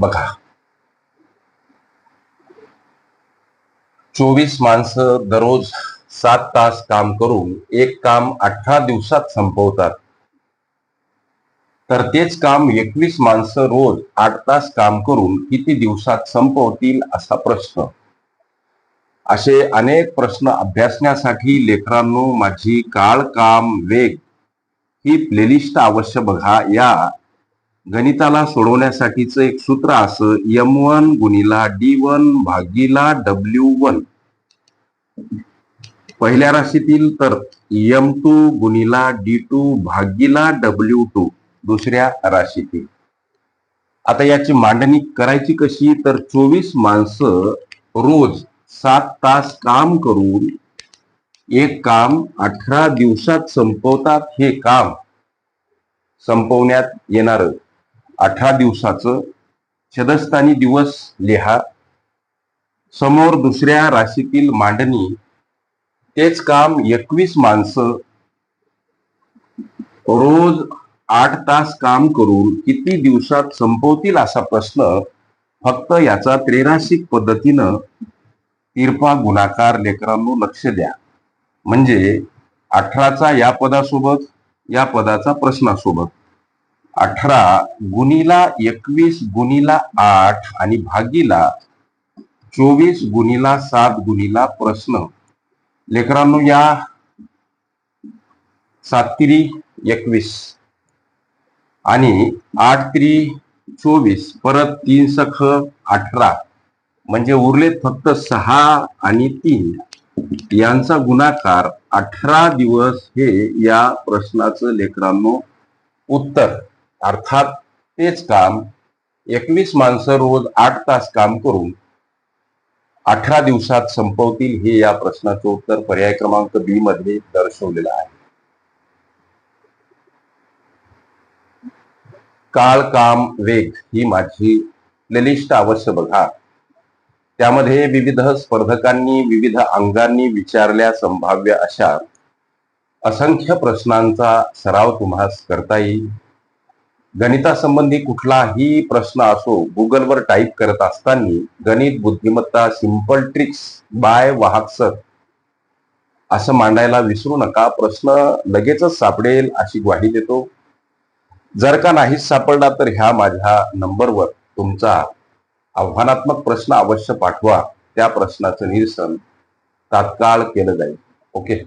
बघा. चोवीस माणसं दररोज सात तास काम करून एक काम अठरा दिवसात संपवतात. तर तेच काम एकवीस माणसं रोज आठ तास काम करून किती दिवसात संपवतील असा प्रश्न. असे अनेक प्रश्न अभ्यासण्यासाठी लेकरांनो माझी काळ काम वेग ही प्लेलिस्ट अवश्य बघा. या गणिताला सोडवण्यासाठीचं एक सूत्र असं यम वन गुणिला डी वन भागीला डब्ल्यू वन पहिल्या राशीतील तर यम टू गुणिला डी टू भागीला डब्ल्यू टू दुसऱ्या राशीतील. आता याची मांडणी करायची कशी? तर चोवीस माणसं रोज सात तास काम करून एक काम अठरा दिवसात संपवतात हे काम संपवण्यात येणार. अठरा दिवसाचं छदस्थानी दिवस लिहा. समोर दुसऱ्या राशीतील मांडणी. तेच काम एकवीस माणसं रोज आठ तास काम करून किती दिवसात संपवतील असा प्रश्न फक्त याचा त्रेराशिक पद्धतीनं तिरपा गुणाकार लेकरांनो लक्ष द्या. म्हणजे अठराचा या पदासोबत या पदाचा प्रश्नासोबत. अठरा गुणीला एकवीस गुणीला आठ आणि भागीला चोवीस गुणीला सात गुणीला प्रश्न. लेकरांनो या सातरी एकवीस आणि आठ त्री चोवीस परत तीन सख अठरा म्हणजे उरलेत फक्त सहा आणि तीन. यांचा गुणाकार अठरा दिवस हे या प्रश्नाचं लेकरांनो उत्तर. अर्थात तेच काम एकवीस माणसं रोज आठ तास काम करून अठरा दिवसात संपवतील हे या प्रश्नाचं उत्तर पर्याय क्रमांक बी मध्ये दर्शवलेलं आहे. काळ काम वेग ही माझी प्लेलिस्ट अवश्य बघा. त्यामध्ये विविध स्पर्धकांनी विविध अंगांनी विचारल्या संभाव्य अशा असंख्य प्रश्नांचा सराव तुम्हास करता येईल. गणितासंबंधी कुठलाही प्रश्न असो गुगलवर टाईप करत असताना गणित बुद्धिमत्ता simple tricks by Vahak sir असं मांडायला विसरू नका. प्रश्न लगेचच सापडेल अशी ग्वाही देतो. जर का नाहीच सापडला तर ह्या माझ्या नंबरवर तुमचा आव्हानात्मक प्रश्न अवश्य पाठवा. त्या प्रश्नाचं निरसन तात्काळ केलं जाईल. ओके?